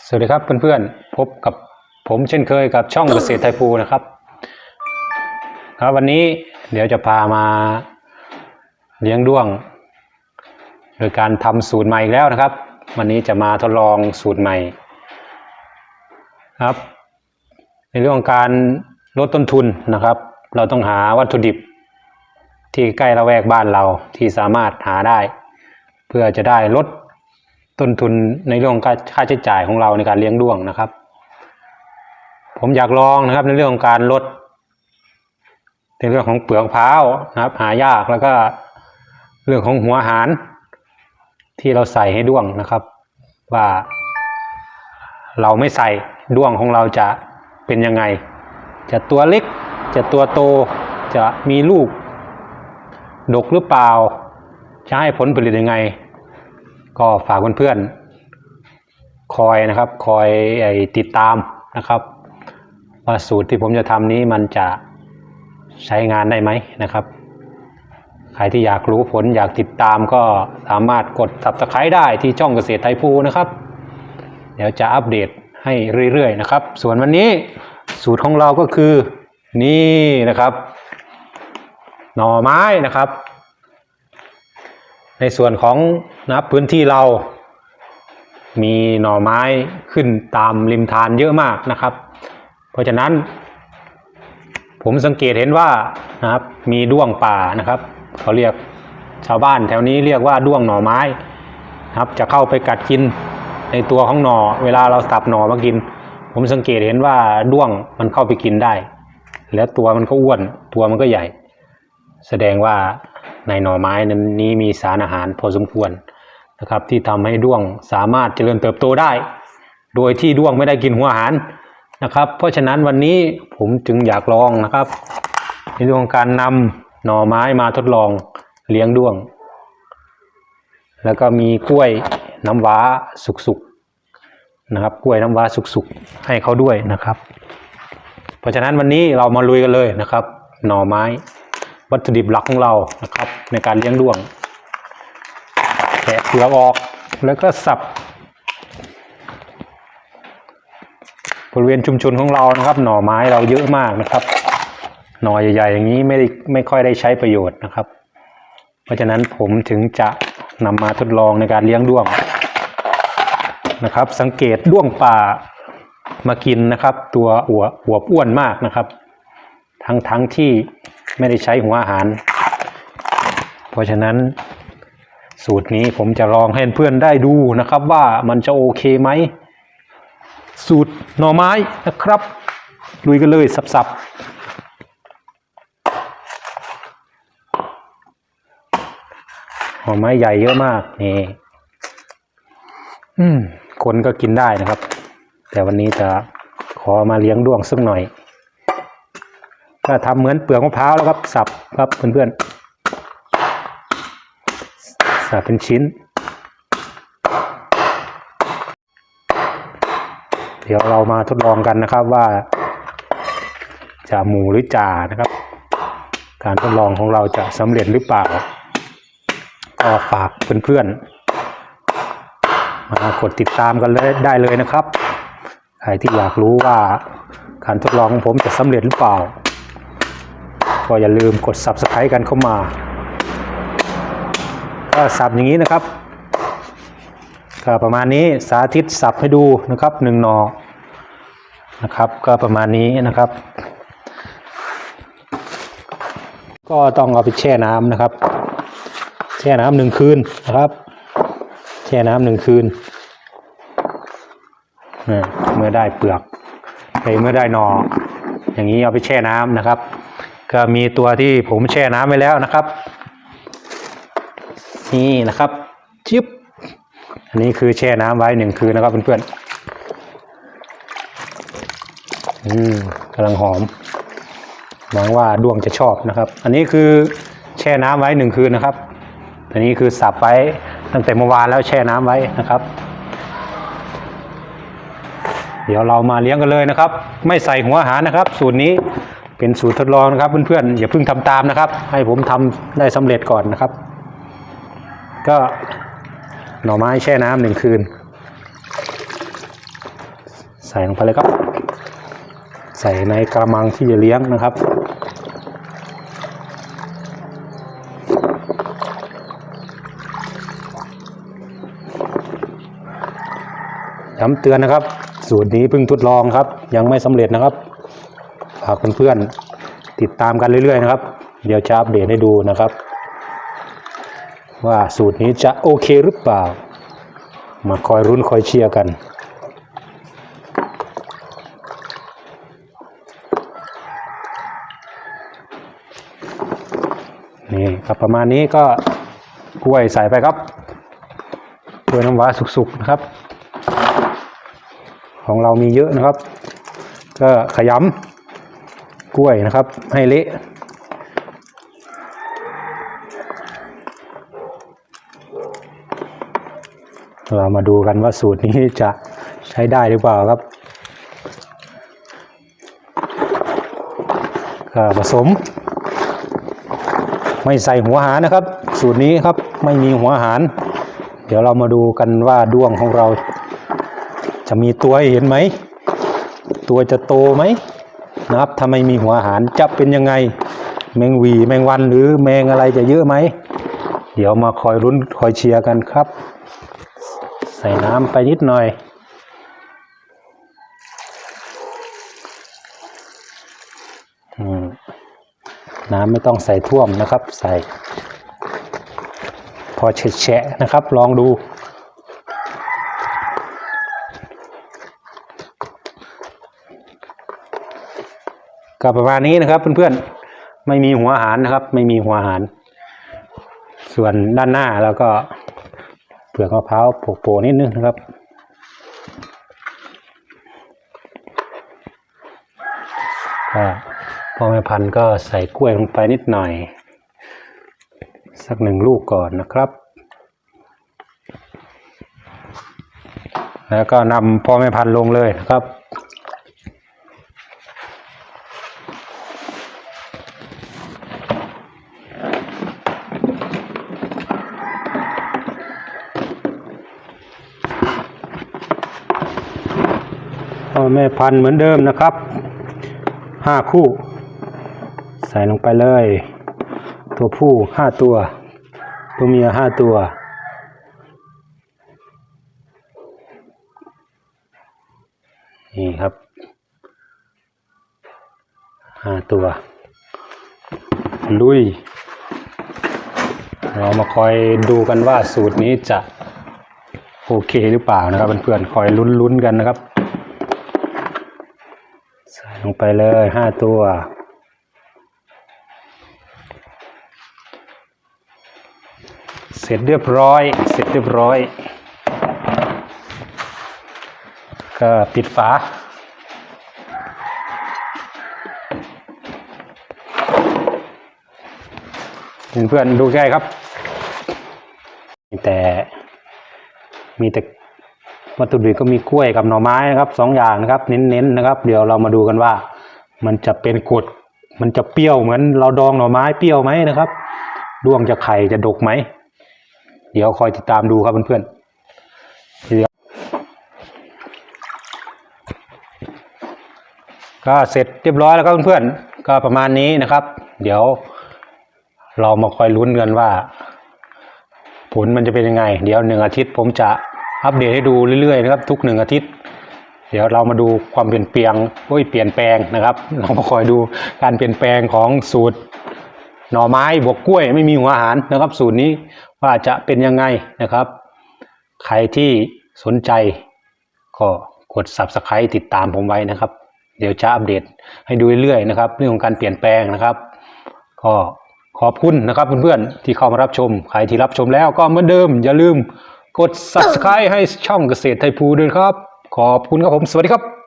สวัสดีครับเพื่อนๆพบกับผมเช่นเคยกับช่องเกษตรไทยภูนะครับครับวันนี้เดี๋ยวจะพามาเลี้ยงด้วง โดยการทำสูตรใหม่อีกแล้วนะครับ วันนี้จะมาทดลองสูตรใหม่ครับ ในเรื่องของการลดต้นทุนนะครับ เราต้องหาวัตถุดิบ ที่ใกล้ละแวกบ้านเราที่สามารถหาได้ เพื่อจะได้ลด ต้นทุนในเรื่องของค่าใช้จ่ายของเราในการเลี้ยงด้วงนะครับ ผมอยากลองนะครับในเรื่องของการลดในเรื่องของเปลือกพร้าวนะครับ หายากแล้วก็เรื่องของหัวหาร ที่เราใส่ให้ด้วงนะครับ ว่า เราไม่ใส่ด้วงของเราจะเป็นยังไง จะตัวเล็ก จะตัวโตจะมีลูก ดกหรือเปล่า จะให้ผลผลิตยังไง ก็ฝากเพื่อนๆคอยนะครับ คอยไอติดตามนะครับ ว่าสูตรที่ผมจะทำนี้มันจะใช้งานได้ไหมนะครับใครที่อยากรู้ผลอยากติดตามก็สามารถกด subscribe ได้ที่ช่องเกษตรไทยภูนะครับ เดี๋ยวจะอัปเดตให้เรื่อยๆนะครับ ส่วนวันนี้สูตรของเราก็คือนี่นะครับ หน่อไม้นะครับ ในส่วนของนะพื้นที่เรา มีหน่อไม้ขึ้นตามริมทานเยอะมากนะครับ เพราะฉะนั้น ผมสังเกตเห็นว่านะครับมีด้วงป่านะครับเขาเรียกชาวบ้านแถวนี้เรียกว่าด้วงหน่อไม้นะครับ จะเข้าไปกัดกินในตัวของหน่อเวลาเราสับหน่อมากิน ผมสังเกตเห็นว่าด้วงมันเข้าไปกินได้ แล้วตัวมันก็อ้วนตัวมันก็ใหญ่ แสดงว่า ในหน่อไม้นั้นนี้มีสารอาหารพอสมควรนะครับ ที่ทำให้ด้วงสามารถเจริญเติบโตได้ โดยที่ด้วงไม่ได้กินหัวอาหารนะครับ เพราะฉะนั้นวันนี้ผมจึงอยากลองนะครับ ในเรื่องของการนำหน่อไม้มาทดลองเลี้ยงด้วง แล้วก็มีกล้วยน้ำว้าสุกๆนะครับ กล้วยน้ำว้าสุกๆให้เขาด้วยนะครับ เพราะฉะนั้นวันนี้เรามาลุยกันเลยนะครับ หน่อไม้ วัตถุดิบหลักของเรานะครับ ในการเลี้ยงด้วงแกะเปลือกออกแล้วก็สับบริเวณชุมชนของเรานะครับ หน่อไม้เราเยอะมากนะครับ หน่อใหญ่ๆอย่างนี้ไม่ได้ไม่ค่อยได้ใช้ประโยชน์นะครับ เพราะฉะนั้นผมถึงจะนำมาทดลองในการเลี้ยงด้วงนะครับ สังเกตด้วงป่ามากินนะครับ ตัวอวบอวบอ้วนมากนะครับ ทั้งทั้งที่ ไม่ได้ใช้หัวอาหาร เพราะฉะนั้นสูตรนี้ผมจะลองให้เพื่อนได้ดูนะครับว่ามันจะโอเคไหม สูตรหน่อไม้นะครับลุยกันเลยสับๆหน่อไม้ใหญ่เยอะมากนี่อืมคนก็กินได้นะครับ แต่วันนี้จะขอมาเลี้ยงด้วงสักหน่อย ก็ทำเหมือนเปลือกมะพร้าวแล้วครับสับครับเพื่อนๆสับเป็นชิ้น เดี๋ยวเรามาทดลองกันนะครับว่าจะหมูหรือจ่านะครับ การทดลองของเราจะสำเร็จหรือเปล่า ก็ฝากเพื่อนๆมากดติดตามกันเลยได้เลยนะครับใครที่อยากรู้ว่าการทดลองของผมจะสำเร็จหรือเปล่า ก็อย่าลืมกด subscribe กันเข้ามาก็สับอย่างนี้นะครับก็ประมาณนี้สาธิตสับให้ดูนะครับหนึ่งหนอนะครับ ก็ประมาณนี้นะครับ ก็ต้องเอาไปแช่น้ำนะครับ แช่น้ำหนึ่งคืนนะครับ แช่น้ำหนึ่งคืนเมื่อได้เปลือกเอ้ยเมื่อได้หนออย่างนี้เอาไปแช่น้ำนะครับ ก็มีตัวที่ผมแช่น้ำไว้แล้วนะครับ นี่นะครับจิ๊บอันนี้คือแช่น้ำไว้หนึ่งคืนนะครับเพื่อนๆอืมกำลังหอมหวังว่าดวงจะชอบนะครับ อันนี้คือแช่น้ำไว้หนึ่งคืนนะครับ อันนี้คือสับไว้ตั้งแต่เมื่อวานแล้วแช่น้ำไว้นะครับ เดี๋ยวเรามาเลี้ยงกันเลยนะครับ ไม่ใส่หัวอาหารนะครับ สูตรนี้ เป็นสูตรทดลองนะครับเพื่อนๆอย่าเพิ่งทำตามนะครับ ให้ผมทำได้สำเร็จก่อนนะครับ ก็หน่อไม้แช่น้ำหนึ่งคืน ใส่ลงไปเลยครับ ใส่ในกระมังที่จะเลี้ยงนะครับย้ำเตือนนะครับ สูตรนี้เพิ่งทดลองครับ ยังไม่สำเร็จนะครับ ฝากเพื่อนๆติดตามกันเรื่อยๆนะครับ เดี๋ยวจะอัปเดตให้ดูนะครับ ว่าสูตรนี้จะโอเคหรือเปล่า มาคอยรุ้นคอยเชียร์กันนี่ครับประมาณนี้ก็กล้วยใส่ไปครับกล้วยน้ำว้าสุกๆนะครับ ของเรามีเยอะนะครับ ก็ขยำ กล้วยนะครับ ให้เละเรามาดูกันว่าสูตรนี้จะใช้ได้หรือเปล่าครับก็ผสม ไม่ใส่หัวหารนะครับ สูตรนี้ครับไม่มีหัวหาร เดี๋ยวเรามาดูกันว่าด้วงของเรา จะมีตัวเห็นไหม ตัวจะโตไหม นะครับถ้าไม่มีหัวอาหารจะเป็นยังไง แมงวีแมงวันหรือแมงอะไรจะเยอะไหม เดี๋ยวมาคอยรุ้นคอยเชียร์กันครับ ใส่น้ำไปนิดหน่อยอน้ำไม่ต้องใส่ท่วมนะครับ ใส่ พอแฉะนะครับ ลองดู ก็ประมาณนี้นะครับเพื่อนๆไม่มีหัวอาหารนะครับ ไม่มีหัวอาหาร ส่วนด้านหน้าแล้วก็เปลือกมะพร้าวโปะๆนิดนึงนะครับก็พ่อแม่พันธุ์ก็ใส่กล้วยลงไปนิดหน่อย สักหนึ่งลูกก่อนนะครับ แล้วก็นำพ่อแม่พันธุ์ลงเลยนะครับ พ่อแม่พันธุ์เหมือนเดิมนะครับห้าคู่ ใส่ลงไปเลย ตัวผู้ห้าตัว ตัวเมียห้าตัว นี่ครับห้าตัว ลุย เรามาคอยดูกันว่าสูตรนี้จะโอเคหรือเปล่านะครับเพื่อนๆคอยลุ้นๆกันนะครับ ลงไปเลยห้าตัว เสร็จเรียบร้อย เสร็จเรียบร้อย ก็ปิดฝาเพื่อนๆดูใกล้ครับมีแต่มีแต่ วัตถุดิบก็มีกล้วยกับหน่อไม้นะครับสองอย่างนะครับ เน้นๆนะครับ เดี๋ยวเรามาดูกันว่า มันจะเป็นกรดมันจะเปรี้ยวเหมือนเราดองหน่อไม้เปรี้ยวไหมนะครับด้วงจะไข่จะดกไหม เดี๋ยวคอยติดตามดูครับเพื่อนๆก็เสร็จเรียบร้อยแล้วครับเพื่อนๆก็ประมาณนี้นะครับ เดี๋ยว เรามาคอยลุ้นกันว่า ผลมันจะเป็นยังไง เดี๋ยวหนึ่งอาทิตย์ผมจะ อัปเดตให้ดูเรื่อยๆนะครับทุกหนึ่งอาทิตย์ เดี๋ยวเรามาดูความเปลี่ยนแปลงโอ้ยเปลี่ยนแปลงนะครับ เรามาคอยดูการเปลี่ยนแปลงของสูตรหน่อไม้บวกกล้วยไม่มีหัวอาหารนะครับ สูตรนี้ว่าจะเป็นยังไงนะครับ ใครที่สนใจก็กด subscribe ติดตามผมไว้นะครับ เดี๋ยวจะอัปเดตให้ดูเรื่อยๆนะครับ เรื่องของการเปลี่ยนแปลงนะครับ ก็ขอบคุณนะครับเพื่อนๆที่เข้ามารับชม ใครที่รับชมแล้วก็เหมือนเดิมอย่าลืม กด subscribe ให้ช่องเกษตรไทยภูด้วยครับ ขอบคุณครับผม สวัสดีครับ